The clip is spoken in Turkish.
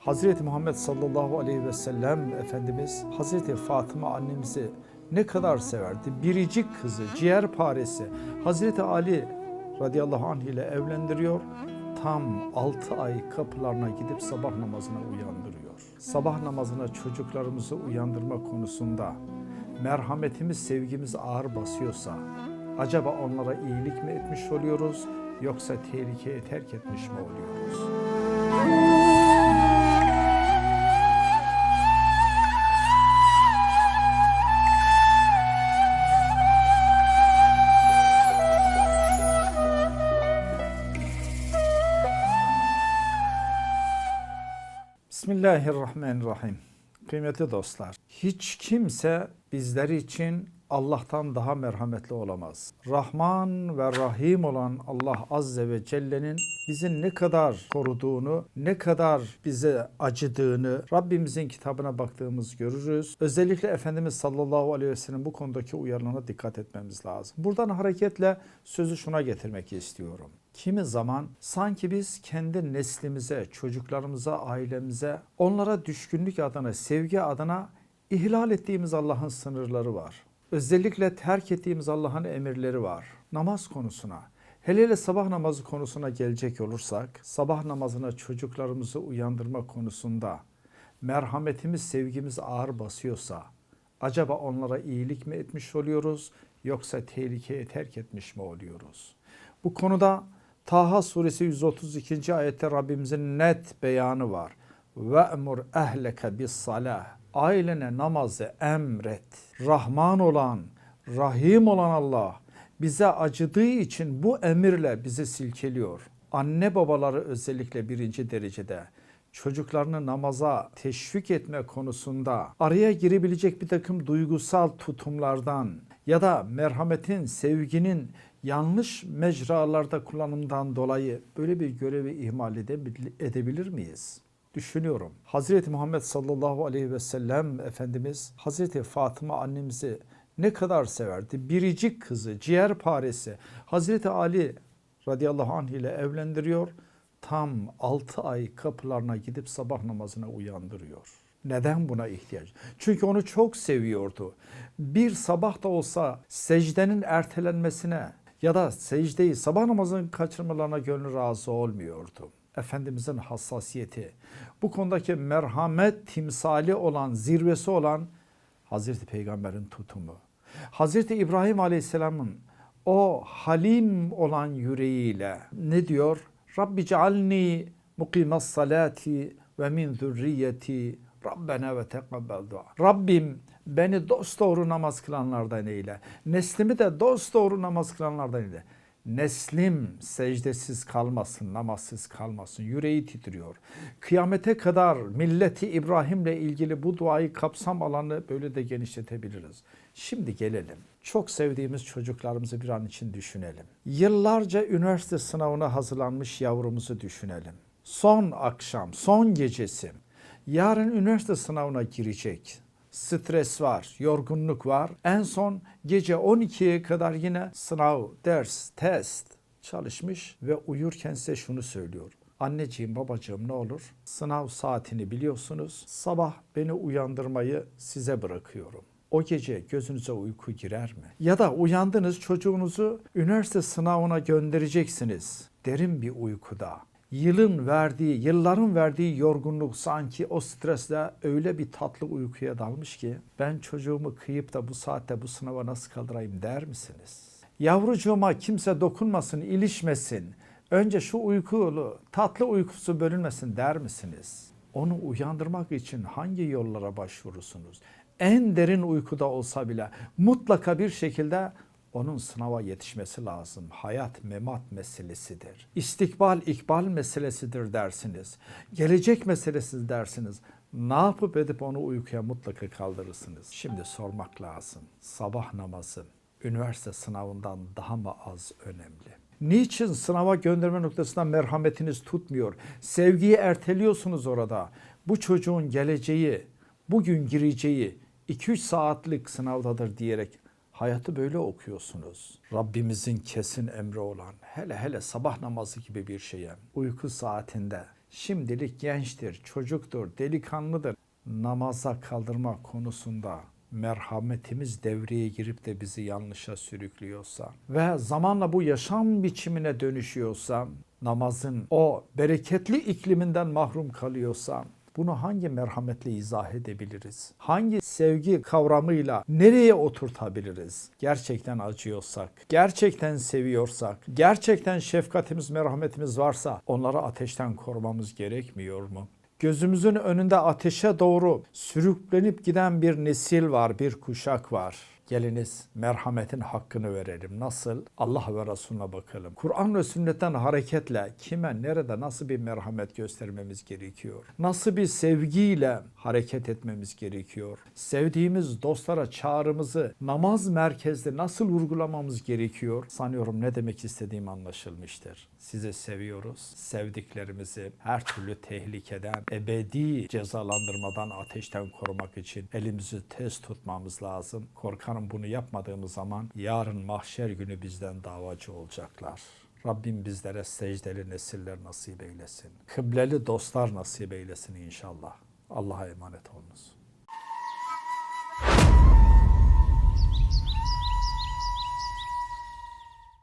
Hazreti Muhammed sallallahu aleyhi ve sellem Efendimiz Hazreti Fatıma annemizi ne kadar severdi. Biricik kızı, ciğer paresi Hazreti Ali radıyallahu anh ile evlendiriyor. Tam 6 ay kapılarına gidip sabah namazına uyandırıyor. Sabah namazına çocuklarımızı uyandırma konusunda merhametimiz, sevgimiz ağır basıyorsa acaba onlara iyilik mi etmiş oluyoruz yoksa tehlikeye terk etmiş mi oluyoruz? Bismillahirrahmanirrahim. Kıymetli dostlar, hiç kimse bizler için Allah'tan daha merhametli olamaz. Rahman ve Rahim olan Allah Azze ve Celle'nin bizi ne kadar koruduğunu, ne kadar bize acıdığını Rabbimizin kitabına baktığımız görürüz. Özellikle Efendimiz sallallahu aleyhi ve sellem bu konudaki uyarılarına dikkat etmemiz lazım. Buradan hareketle sözü şuna getirmek istiyorum. Kimi zaman sanki biz kendi neslimize, çocuklarımıza, ailemize, onlara düşkünlük adına, sevgi adına ihlal ettiğimiz Allah'ın sınırları var. Özellikle terk ettiğimiz Allah'ın emirleri var. Namaz konusuna, hele hele sabah namazı konusuna gelecek olursak, sabah namazına çocuklarımızı uyandırma konusunda merhametimiz, sevgimiz ağır basıyorsa, acaba onlara iyilik mi etmiş oluyoruz yoksa tehlikeye terk etmiş mi oluyoruz? Bu konuda Taha suresi 132. ayette Rabbimizin net beyanı var. Ve emur ehleke bis salah. Ailene namazı emret. Rahman olan, Rahim olan Allah bize acıdığı için bu emirle bizi silkeliyor. Anne babaları özellikle birinci derecede çocuklarını namaza teşvik etme konusunda araya girebilecek bir takım duygusal tutumlardan ya da merhametin, sevginin yanlış mecralarda kullanımdan dolayı böyle bir görevi ihmal edebil- edebilir miyiz? Düşünüyorum. Hazreti Muhammed sallallahu aleyhi ve sellem Efendimiz Hazreti Fatıma annemizi ne kadar severdi. Biricik kızı, ciğer paresi Hazreti Ali radıyallahu anh ile evlendiriyor. Tam 6 ay kapılarına gidip sabah namazına uyandırıyor. Neden buna ihtiyaç? Çünkü onu çok seviyordu. Bir sabah da olsa secdenin ertelenmesine ya da secdeyi sabah namazının kaçırmalarına gönlü razı olmuyordu. Efendimizin hassasiyeti, bu konudaki merhamet timsali olan, zirvesi olan Hazreti Peygamber'in tutumu. Hazreti İbrahim Aleyhisselam'ın o halim olan yüreğiyle ne diyor? Rabbi cealni mukimas salati ve min zürriyeti Rabbena ve tekabel dua. Rabbim beni dosdoğru namaz kılanlardan eyle. Neslimi de dosdoğru namaz kılanlardan eyle. Neslim secdesiz kalmasın, namazsız kalmasın. Yüreği titriyor. Kıyamete kadar milleti İbrahim'le ilgili bu duayı kapsam alanı böyle de genişletebiliriz. Şimdi gelelim. Çok sevdiğimiz çocuklarımızı bir an için düşünelim. Yıllarca üniversite sınavına hazırlanmış yavrumuzu düşünelim. Son akşam, son gecesi. Yarın üniversite sınavına girecek. Stres var, yorgunluk var. En son gece 12'ye kadar yine sınav, ders, test çalışmış ve uyurken size şunu söylüyor. Anneciğim, babacığım ne olur? Sınav saatini biliyorsunuz. Sabah beni uyandırmayı size bırakıyorum. O gece gözünüze uyku girer mi? Ya da uyandınız çocuğunuzu üniversite sınavına göndereceksiniz. Derin bir uykuda yılın verdiği, yılların verdiği yorgunluk sanki o stresle öyle bir tatlı uykuya dalmış ki ben çocuğumu kıyıp da bu saatte bu sınava nasıl kaldırayım der misiniz? Yavrucuğuma kimse dokunmasın, ilişmesin. Önce şu uykulu, tatlı uykusu bölünmesin der misiniz? Onu uyandırmak için hangi yollara başvurursunuz? En derin uykuda olsa bile mutlaka bir şekilde onun sınava yetişmesi lazım. Hayat memat meselesidir. İstikbal ikbal meselesidir dersiniz. Gelecek meselesi dersiniz. Ne yapıp edip onu uykuya mutlaka kaldırırsınız. Şimdi sormak lazım. Sabah namazı üniversite sınavından daha mı az önemli? Niçin sınava gönderme noktasında merhametiniz tutmuyor? Sevgiyi erteliyorsunuz orada. Bu çocuğun geleceği, bugün gireceği 2-3 saatlik sınavdadır diyerek Hayatı böyle okuyorsunuz. Rabbimizin kesin emri olan hele hele sabah namazı gibi bir şeye uyku saatinde şimdilik gençtir, çocuktur, delikanlıdır. Namaza kaldırma konusunda merhametimiz devreye girip de bizi yanlışa sürüklüyorsa ve zamanla bu yaşam biçimine dönüşüyorsa, namazın o bereketli ikliminden mahrum kalıyorsa, bunu hangi merhametle izah edebiliriz? Hangi sevgi kavramıyla nereye oturtabiliriz? Gerçekten acıyorsak, gerçekten seviyorsak, gerçekten şefkatimiz, merhametimiz varsa onları ateşten korumamız gerekmiyor mu? Gözümüzün önünde ateşe doğru sürüklenip giden bir nesil var, bir kuşak var. Geliniz merhametin hakkını verelim. Nasıl? Allah ve Resulüne bakalım. Kur'an ve sünnetten hareketle kime, nerede, nasıl bir merhamet göstermemiz gerekiyor? Nasıl bir sevgiyle hareket etmemiz gerekiyor? Sevdiğimiz dostlara çağrımızı namaz merkezde nasıl vurgulamamız gerekiyor? Sanıyorum ne demek istediğim anlaşılmıştır. Sizi seviyoruz. Sevdiklerimizi her türlü tehlikeden, ebedi cezalandırmadan, ateşten korumak için elimizi tez tutmamız lazım. Korkarım bunu yapmadığımız zaman yarın mahşer günü bizden davacı olacaklar. Rabbim bizlere secdeli nesiller nasip eylesin. Kıbleli dostlar nasip eylesin inşallah. Allah'a emanet olunuz.